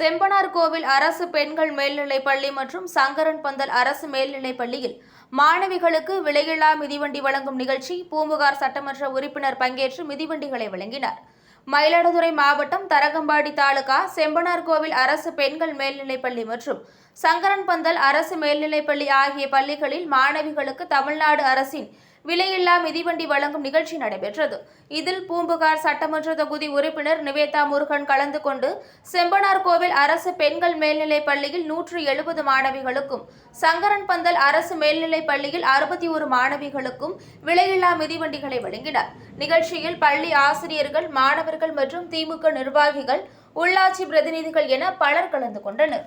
செம்பனார் கோவில் அரசு பெண்கள் மேல்நிலைப் பள்ளி மற்றும் சங்கரன் பந்தல் அரசு மேல்நிலைப் பள்ளியில் மாணவிகளுக்கு விலையில்லா மிதிவண்டி வழங்கும் நிகழ்ச்சி பூம்புகார் சட்டமன்ற உறுப்பினர் பங்கேற்று மிதிவண்டிகளை வழங்கினார். மயிலாடுதுறை மாவட்டம் தரகம்பாடி தாலுகா செம்பனார்கோவில் அரசு பெண்கள் மேல்நிலைப் பள்ளி மற்றும் சங்கரன் பந்தல் அரசு மேல்நிலைப் பள்ளி ஆகிய பள்ளிகளில் மாணவிகளுக்கு தமிழ்நாடு அரசின் விலையில்லா மிதிவண்டி வழங்கும் நிகழ்ச்சி நடைபெற்றது. இதில் பூம்புகார் சட்டமன்ற தொகுதி உறுப்பினர் நிவேதா முருகன் கலந்து கொண்டு செம்பனார் கோவில் அரசு பெண்கள் மேல்நிலைப் பள்ளியில் நூற்று எழுபது மாணவிகளுக்கும் சங்கரன் பந்தல் அரசு மேல்நிலைப் பள்ளியில் அறுபத்தி ஒரு மாணவிகளுக்கும் விலையில்லா மிதிவண்டிகளை வழங்கினார். நிகழ்ச்சியில் பள்ளி ஆசிரியர்கள் மாணவர்கள் மற்றும் திமுக நிர்வாகிகள் உள்ளாட்சி பிரதிநிதிகள் என பலர் கலந்து கொண்டனர்.